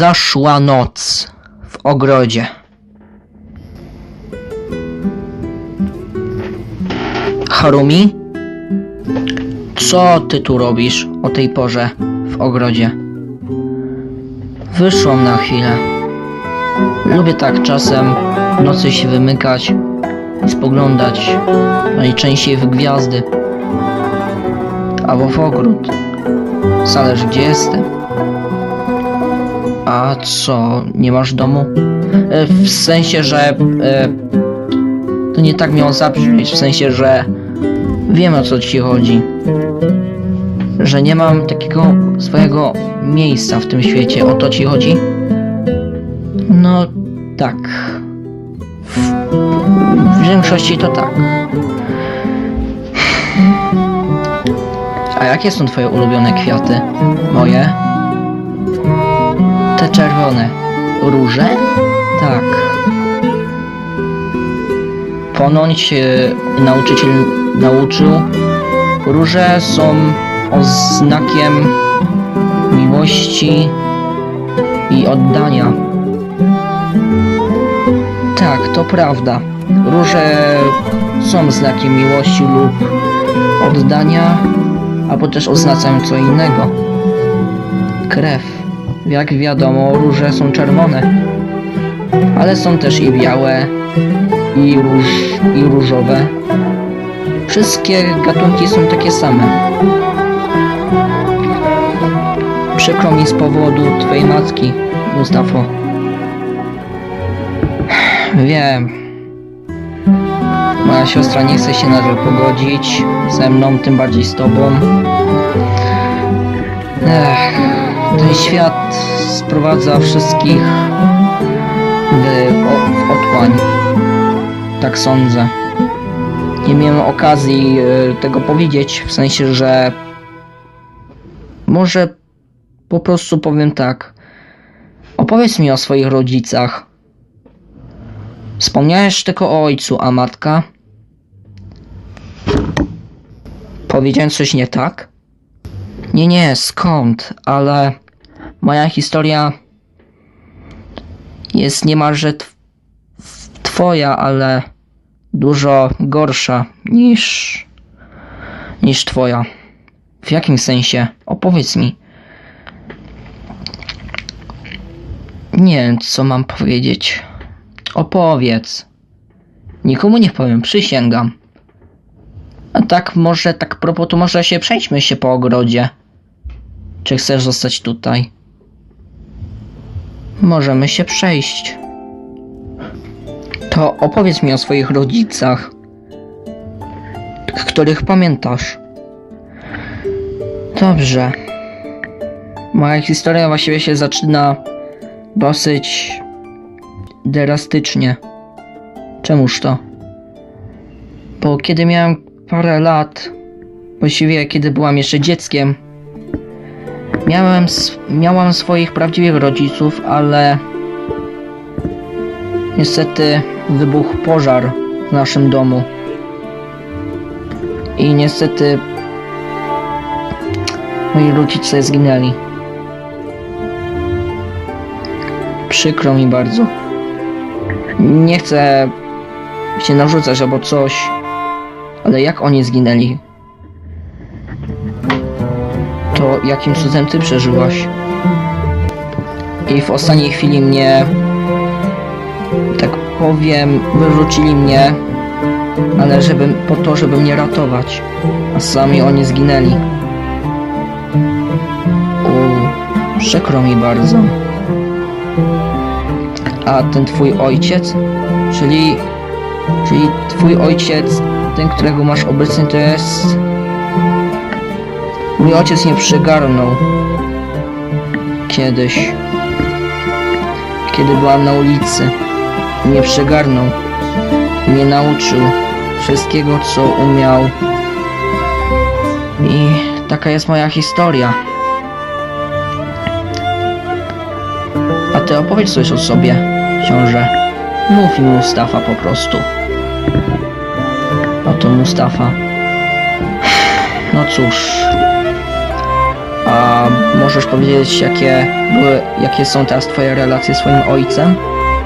Zaszła noc w ogrodzie. Harumi? Co ty tu robisz o tej porze w ogrodzie? Wyszłam na chwilę. Lubię tak czasem nocy się wymykać i spoglądać najczęściej w gwiazdy. Albo w ogród. Zależy gdzie jestem. A co, nie masz domu? E, W sensie, że. E, to nie tak miało zabrzmieć, w sensie, że wiem o co ci chodzi. Że nie mam takiego swojego miejsca w tym świecie. O to ci chodzi? No tak. W większości to tak. A jakie są twoje ulubione kwiaty? Moje? Te czerwone. Róże? Tak. Ponoć e, nauczyciel nauczył, róże są oznakiem miłości i oddania. Tak, to prawda. Róże są znakiem miłości lub oddania, albo też oznaczają co innego. Krew. Jak wiadomo, róże są czerwone, ale są też i białe, i, róż, i różowe. Wszystkie gatunki są takie same. Przykro mi z powodu twojej matki, Mustafo. Wiem. Moja siostra nie chce się nadal pogodzić ze mną, tym bardziej z tobą. Ech, ten świat sprowadza wszystkich w, w otchłań. Tak sądzę. Nie miałem okazji e, tego powiedzieć, w sensie, że może po prostu powiem tak. Opowiedz mi o swoich rodzicach. Wspomniałeś tylko o ojcu, a matka? Powiedziałem coś nie tak? Nie, nie, skąd? Ale moja historia jest niemalże tw- twoja, ale dużo gorsza niż niż twoja. W jakim sensie? Opowiedz mi. Nie wiem, co mam powiedzieć. Opowiedz. Nikomu nie powiem, przysięgam. A tak może, tak propos, to może się przejdźmy się po ogrodzie. Czy chcesz zostać tutaj? Możemy się przejść. To opowiedz mi o swoich rodzicach, których pamiętasz. Dobrze. Moja historia właściwie się zaczyna dosyć drastycznie. Czemuż to? Bo kiedy miałem parę lat, właściwie kiedy byłam jeszcze dzieckiem, miałem, miałam swoich prawdziwych rodziców, ale niestety wybuchł pożar w naszym domu. I niestety moi rodzice zginęli. Przykro mi bardzo. Nie chcę się narzucać albo coś, ale jak oni zginęli? Jakim cudem ty przeżyłaś? I w ostatniej chwili mnie, tak powiem, wyrzucili mnie, ale żeby, po to, żeby mnie ratować, a sami oni zginęli. U, przykro mi bardzo. A ten twój ojciec? Czyli... Czyli twój ojciec, ten, którego masz obecnie, to jest... Mój ojciec mnie przygarnął. Kiedyś. Kiedy byłam na ulicy. Mnie przygarnął. Mnie nauczył wszystkiego, co umiał. I taka jest moja historia. A ty opowiedz coś o sobie, książę. Mów mi Mustafa po prostu. Oto Mustafa. No cóż. A może możesz powiedzieć, jakie były, jakie są teraz twoje relacje z swoim ojcem?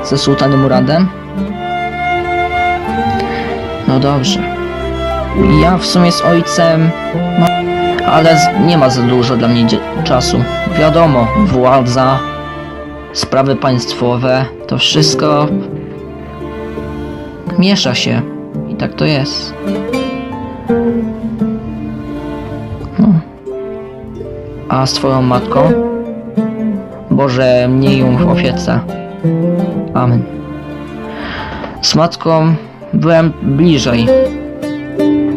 Ze sułtanem Muradem? No dobrze. Ja w sumie z ojcem ale nie ma za dużo dla mnie czasu. Wiadomo, władza, sprawy państwowe, to wszystko miesza się. I tak to jest. A z twoją matką? Boże, miej ją w opiece. Amen. Z matką byłem bliżej.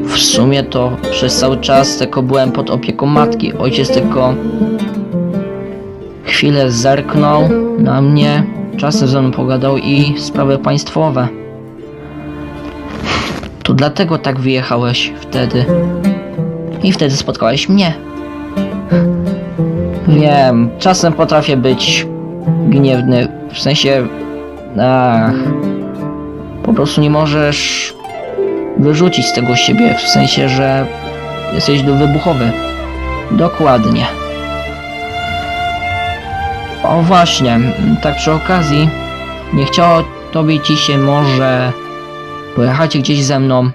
W sumie to przez cały czas tylko byłem pod opieką matki. Ojciec tylko chwilę zerknął na mnie, czasem ze mną pogadał i sprawy państwowe. To dlatego tak wyjechałeś wtedy. I wtedy spotkałeś mnie. Wiem, czasem potrafię być gniewny, w sensie... Ach... Po prostu nie możesz wyrzucić z tego siebie, w sensie, że jesteś wybuchowy. Dokładnie. O właśnie, tak przy okazji, nie chciało tobie ci się może pojechać gdzieś ze mną.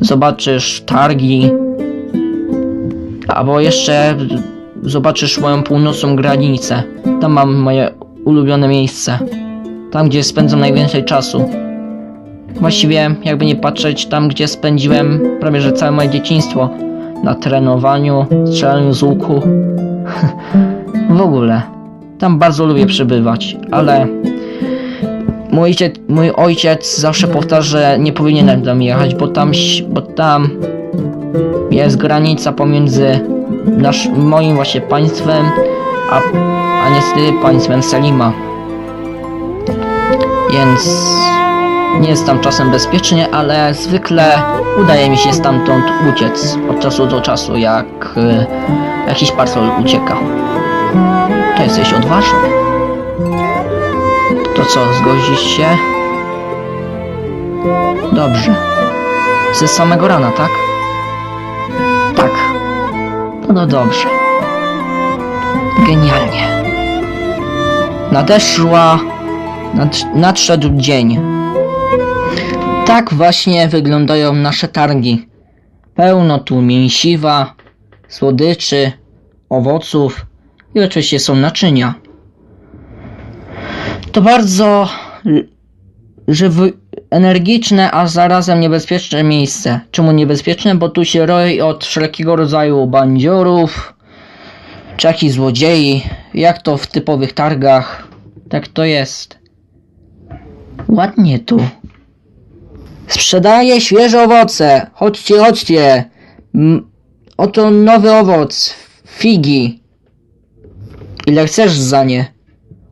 Zobaczysz targi, albo jeszcze zobaczysz moją północną granicę. Tam mam moje ulubione miejsce. Tam, gdzie spędzam najwięcej czasu. Właściwie, jakby nie patrzeć, tam, gdzie spędziłem prawie że całe moje dzieciństwo. Na trenowaniu, strzelaniu z łuku. w ogóle. Tam bardzo lubię przebywać, ale mój ojciec, mój ojciec zawsze powtarza, że nie powinienem tam jechać, bo tam, bo tam jest granica pomiędzy nasz, moim właśnie państwem, a, a niestety państwem Selima. Więc nie jest tam czasem bezpiecznie, ale zwykle udaje mi się stamtąd uciec od czasu do czasu, jak y, jakiś patrol ucieka. To jesteś odważny. To co, zgodzisz się? Dobrze. Ze samego rana? Tak. No, dobrze. Genialnie. Nadeszła. Nad, nadszedł dzień. Tak właśnie wyglądają nasze targi. Pełno tu mięsiwa, słodyczy, owoców i oczywiście są naczynia. To bardzo żywy, energiczne, a zarazem niebezpieczne miejsce. Czemu niebezpieczne? Bo tu się roi od wszelkiego rodzaju bandziorów, czy jakichś złodziei, jak to w typowych targach. Tak to jest. Ładnie tu. Sprzedaję świeże owoce. Chodźcie, chodźcie. M- oto nowy owoc. Figi. Ile chcesz za nie?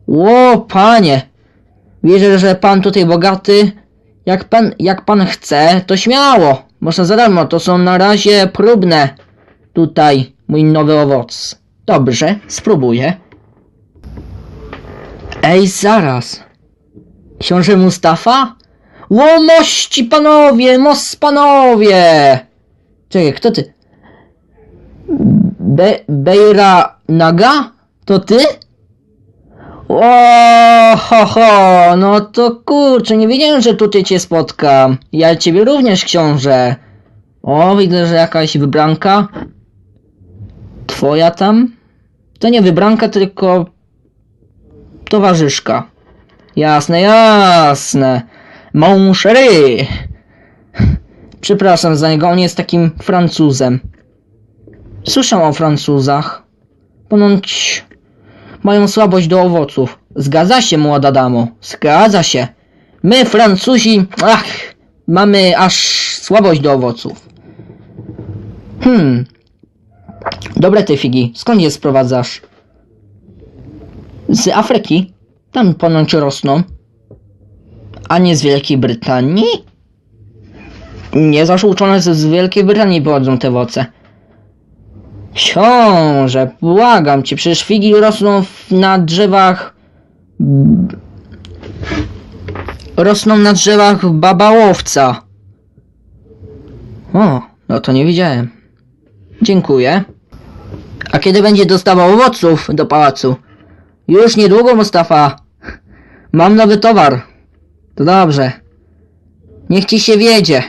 Ło, panie. Wierzę, że pan tutaj bogaty. Jak pan, jak pan chce, to śmiało. Można za darmo. To są na razie próbne. Tutaj mój nowy owoc. Dobrze, spróbuję. Ej, zaraz. Książę Mustafa? Łomości panowie, mos panowie! Czekaj, kto ty? Be Bejra Naga? To ty? O, ho, ho, no to kurczę, nie wiedziałem, że tutaj cię spotkam. Ja ciebie również, książę. O, widzę, że jakaś wybranka. Twoja tam? To nie wybranka, tylko towarzyszka. Jasne, jasne. Mon chéri. Przepraszam za niego, on jest takim Francuzem. Słyszę o Francuzach. Ponoć mają słabość do owoców. Zgadza się, młoda damo. Zgadza się. My, Francuzi, ach, mamy aż słabość do owoców. Hmm. Dobre te figi. Skąd je sprowadzasz? Z Afryki. Tam ponoć rosną. A nie z Wielkiej Brytanii? Nie zawsze uczone z Wielkiej Brytanii pochodzą te owoce. Książę, błagam cię, przecież figi rosną na drzewach... Rosną na drzewach babałowca. O, no to nie widziałem. Dziękuję. A kiedy będzie dostawał owoców do pałacu? Już niedługo, Mustafa. Mam nowy towar. To dobrze. Niech ci się wiedzie.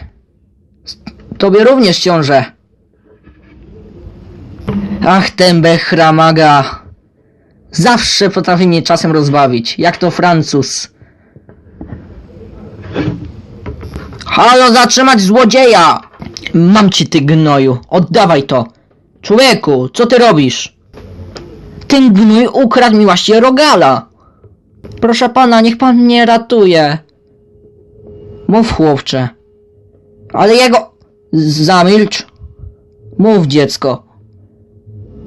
Tobie również ciąże. Ach, ten bechramaga. Zawsze potrafi mnie czasem rozbawić. Jak to Francuz. Halo, zatrzymać złodzieja! Mam ci ty gnoju. Oddawaj to. Człowieku, co ty robisz? Ten gnój ukradł mi właśnie rogala. Proszę pana, niech pan mnie ratuje. Mów, chłopcze. Ale jego... Zamilcz. Mów, dziecko.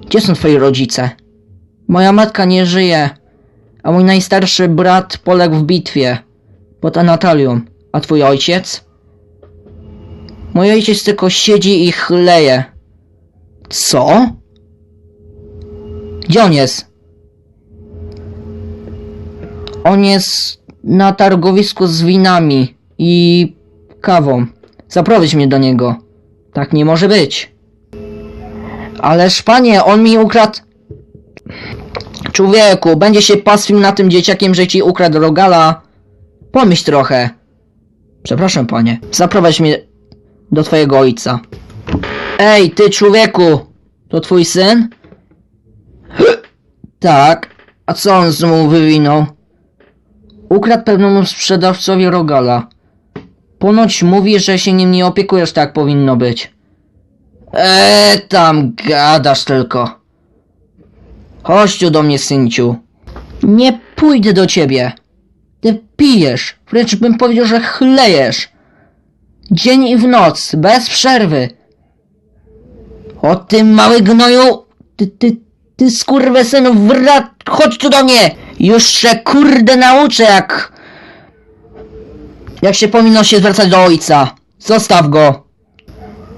Gdzie są twoi rodzice? Moja matka nie żyje, a mój najstarszy brat poległ w bitwie pod Anatolią. A twój ojciec? Mój ojciec tylko siedzi i chleje. Co? Gdzie on jest? On jest na targowisku z winami i kawą. Zaprowadź mnie do niego. Tak nie może być. Ależ panie, on mi ukradł... Człowieku, będzie się pastwił na tym dzieciakiem, że ci ukradł rogala. Pomyśl trochę. Przepraszam panie. Zaprowadź mnie do twojego ojca. Ej, ty człowieku! To twój syn? tak. A co on z mu wywinął? Ukradł pewnemu sprzedawcowi rogala. Ponoć mówi, że się nim nie opiekujesz tak powinno być. Eee, tam gadasz tylko. Chodź tu do mnie, synciu. Nie pójdę do ciebie. Ty pijesz, wręcz bym powiedział, że chlejesz. Dzień i w noc, bez przerwy. O ty mały gnoju, ty, ty, ty skurwysynu, wrat, chodź tu do mnie. Już się kurde nauczę jak... Jak się powinno się zwracać do ojca. Zostaw go.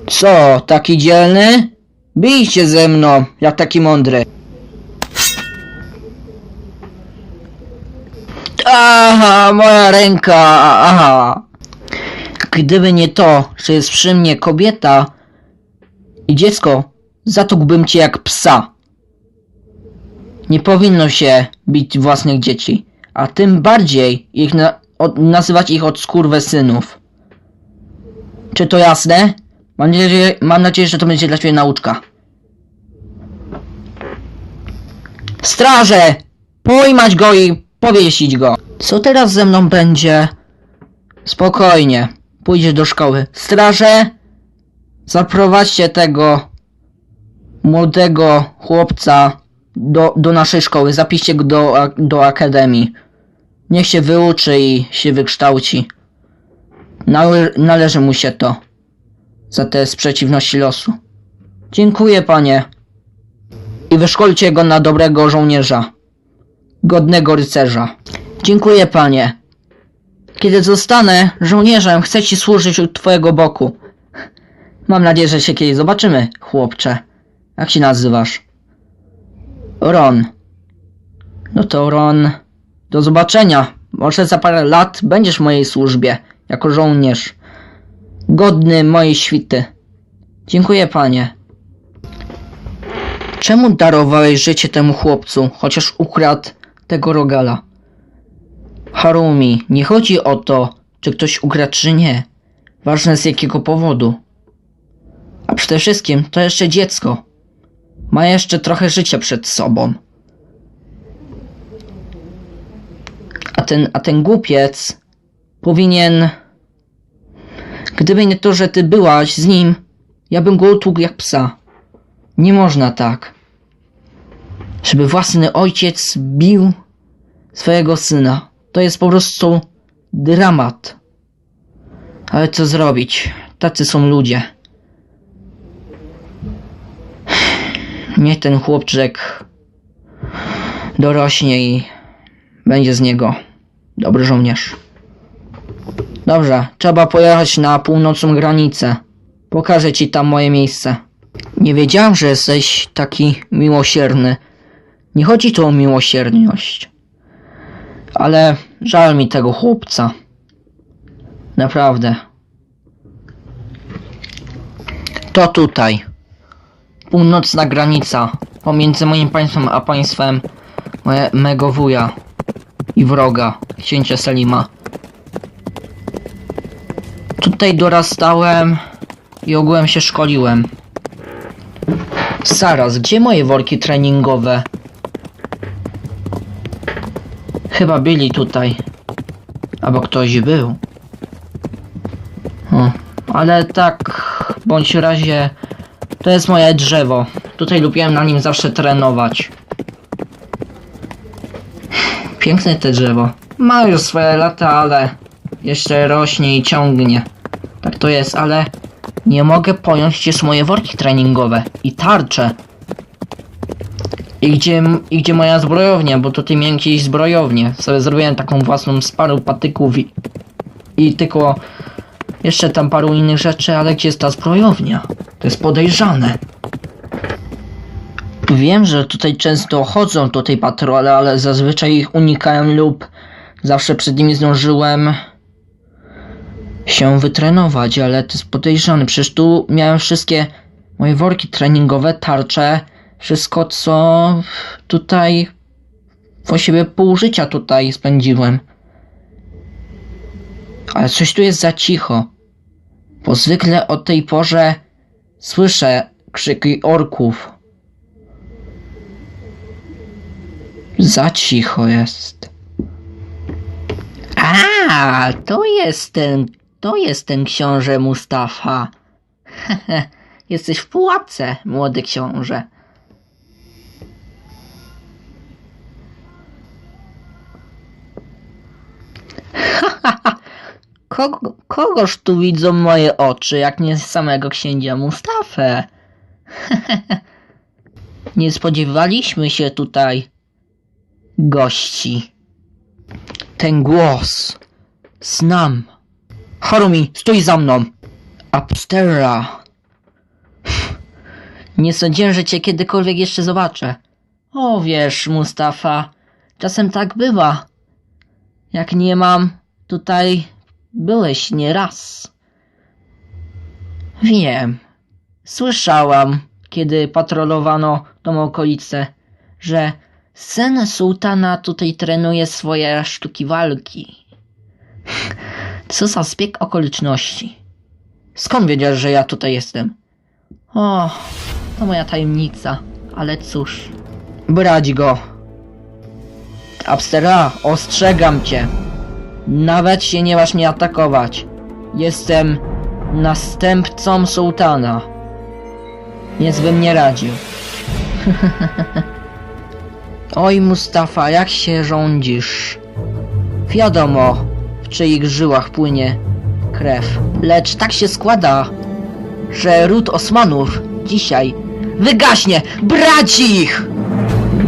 Co, taki dzielny? Bij się ze mną, jak taki mądry. Aha, moja ręka, aha. Gdyby nie to, że jest przy mnie kobieta i dziecko, zatukłbym cię jak psa. Nie powinno się bić własnych dzieci, a tym bardziej ich na, nazywać ich od synów. Czy to jasne? Mam nadzieję, mam nadzieję, że to będzie dla ciebie nauczka. Straże! Pojmać go i powiesić go. Co teraz ze mną będzie? Spokojnie. Pójdziesz do szkoły. Straże! Zaprowadźcie tego młodego chłopca do, do naszej szkoły. Zapiszcie go do, do akademii. Niech się wyuczy i się wykształci. Nale, należy mu się to. Za te sprzeciwności losu. Dziękuję, panie. I wyszkolcie go na dobrego żołnierza. Godnego rycerza. Dziękuję, panie. Kiedy zostanę żołnierzem, chcę ci służyć u twojego boku. Mam nadzieję, że się kiedyś zobaczymy, chłopcze. Jak się nazywasz? Ron. No to Ron. Do zobaczenia. Może za parę lat będziesz w mojej służbie, jako żołnierz. Godny mojej świty. Dziękuję, panie. Czemu darowałeś życie temu chłopcu, chociaż ukradł tego rogala? Harumi, nie chodzi o to, czy ktoś ukradł, czy nie. Ważne z jakiego powodu. A przede wszystkim to jeszcze dziecko. Ma jeszcze trochę życia przed sobą. A ten, a ten głupiec powinien... Gdyby nie to, że ty byłaś z nim, ja bym go utłukł jak psa. Nie można tak. Żeby własny ojciec bił swojego syna. To jest po prostu dramat. Ale co zrobić? Tacy są ludzie. Niech ten chłopczyk dorośnie i będzie z niego dobry żołnierz. Dobrze, trzeba pojechać na północną granicę. Pokażę ci tam moje miejsce. Nie wiedziałem, że jesteś taki miłosierny. Nie chodzi tu o miłosierność. Ale żal mi tego chłopca. Naprawdę. To tutaj. Północna granica. pomiędzy moim państwem a państwem moje, mego wuja i wroga, księcia Selima. Tutaj dorastałem i ogółem się szkoliłem. Zaraz, gdzie moje worki treningowe? Chyba byli tutaj. Albo ktoś był. O, ale tak, bądź razie, to jest moje drzewo. Tutaj lubiłem na nim zawsze trenować. Piękne te drzewo. Ma już swoje lata, ale jeszcze rośnie i ciągnie. Tak to jest, ale nie mogę pojąć, gdzie są moje worki treningowe i tarcze. I gdzie, I gdzie moja zbrojownia, bo tutaj miałem kiedyś zbrojownię. Sobie zrobiłem taką własną z paru patyków i, i tylko jeszcze tam paru innych rzeczy, ale gdzie jest ta zbrojownia? To jest podejrzane. Wiem, że tutaj często chodzą tutaj patrole, ale zazwyczaj ich unikałem lub zawsze przed nimi zdążyłem się wytrenować, ale to jest podejrzane. Przecież tu miałem wszystkie moje worki treningowe, tarcze, wszystko co tutaj właściwie pół życia tutaj spędziłem. Ale coś tu jest za cicho. Bo zwykle o tej porze słyszę krzyki orków. Za cicho jest. A, to jest ten, to jest ten książę Mustafa. Jesteś w pułapce, młody książę. Kogo, kogoż tu widzą moje oczy, jak nie samego księcia Mustafę? nie spodziewaliśmy się tutaj gości. Ten głos. Znam. Harumi, stój za mną. Apstera. Nie sądziłem, że cię kiedykolwiek jeszcze zobaczę. O, wiesz, Mustafa, czasem tak bywa. Jak nie mam, tutaj byłeś nieraz. Wiem. Słyszałam, kiedy patrolowano tą okolicę, że syn sułtana tutaj trenuje swoje sztuki walki. Co za zbieg okoliczności. Skąd wiedziesz, że ja tutaj jestem? O, to moja tajemnica, ale cóż. Brać go. Abstera, ostrzegam cię. Nawet się nie masz mnie atakować. Jestem następcą sułtana. Więc bym nie radził. Oj, Mustafa, jak się rządzisz? Wiadomo, w czyich żyłach płynie krew. Lecz tak się składa, że ród Osmanów dzisiaj wygaśnie. Brać ich!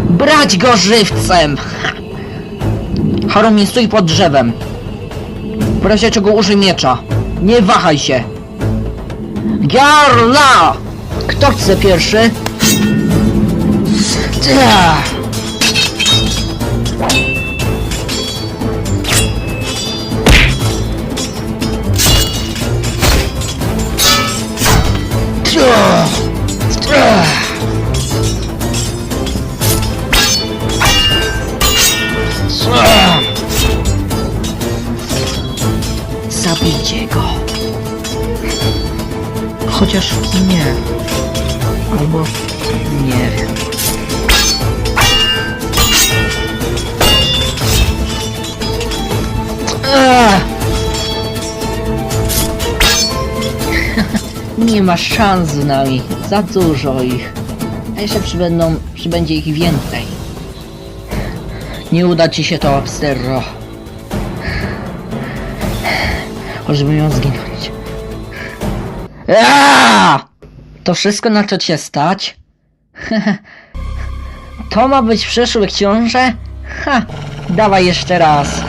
Brać go żywcem! Ha! Harumi, stój pod drzewem. W razie czego użyj miecza. Nie wahaj się. Garla! Kto chce pierwszy? Ta. Chociaż nie. Albo nie wiem. Nie ma szans z nami. Za dużo ich. A jeszcze przybędą, przybędzie ich więcej. Nie uda ci się to, Absterro. Choćbym ją zginąć. Aaaa! To wszystko na co cię stać? to ma być przyszły książę? Ha! Dawaj jeszcze raz.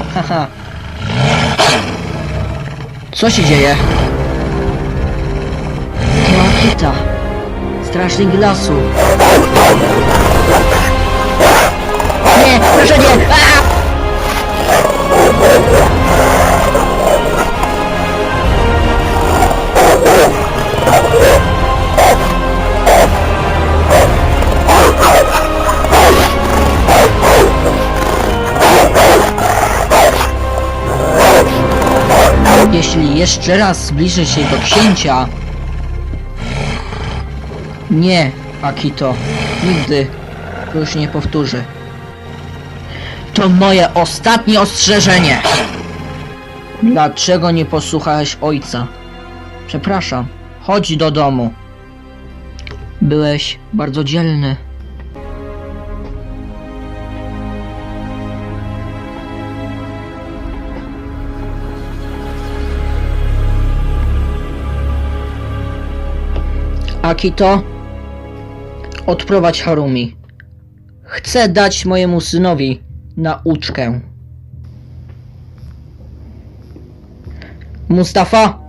Co się dzieje? To Akita. Strażnik lasu. Nie, proszę nie! Aaa! Jeśli jeszcze raz zbliżysz się do księcia... Nie, Akito. Nigdy. To już nie powtórzy. To moje ostatnie ostrzeżenie! Dlaczego nie posłuchałeś ojca? Przepraszam. Chodź do domu. Byłeś bardzo dzielny. Akito, odprowadź Harumi. Chcę dać mojemu synowi nauczkę. Mustafa!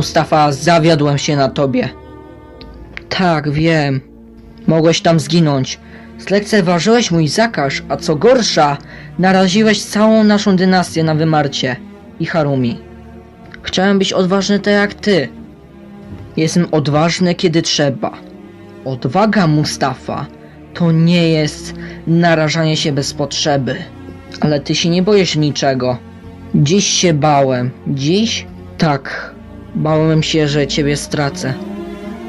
Mustafa, zawiodłem się na tobie. Tak, wiem. Mogłeś tam zginąć. Zlekceważyłeś mój zakaz, a co gorsza, naraziłeś całą naszą dynastię na wymarcie. I Harumi. Chciałem być odważny tak jak ty. Jestem odważny, kiedy trzeba. Odwaga, Mustafa, to nie jest narażanie się bez potrzeby. Ale ty się nie boisz niczego. Dziś się bałem. Dziś? Tak. Bałem się, że ciebie stracę.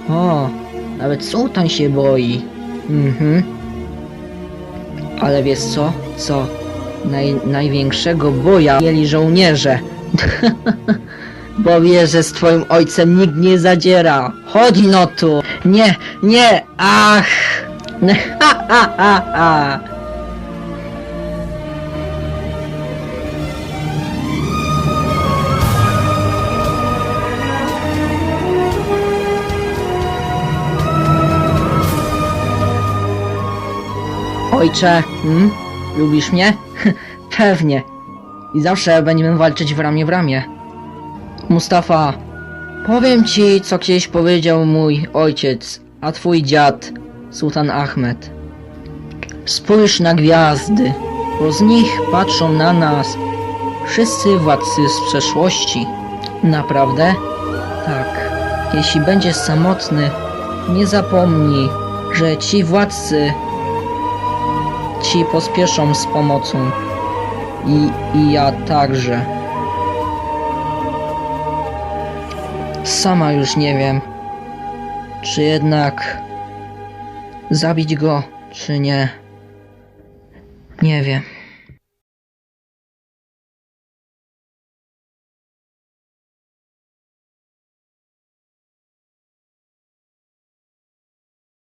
O, nawet sułtan się boi. Mhm. Ale wiesz co? Co? Naj, największego boja mieli żołnierze. Bo wie, że z twoim ojcem nikt nie zadziera. Chodź no tu. Nie, nie, ach. Ha, ha, ha, ha. Ojcze, hmm? lubisz mnie? Pewnie. I zawsze będziemy walczyć w ramię w ramię. Mustafa, powiem ci, co kiedyś powiedział mój ojciec, a twój dziad, Sultan Ahmed. Spójrz na gwiazdy, bo z nich patrzą na nas wszyscy władcy z przeszłości. Naprawdę? Tak. Jeśli będziesz samotny, nie zapomnij, że ci władcy ci pospieszą z pomocą. I, I ja także. Sama już nie wiem, czy jednak zabić go, czy nie. Nie wiem.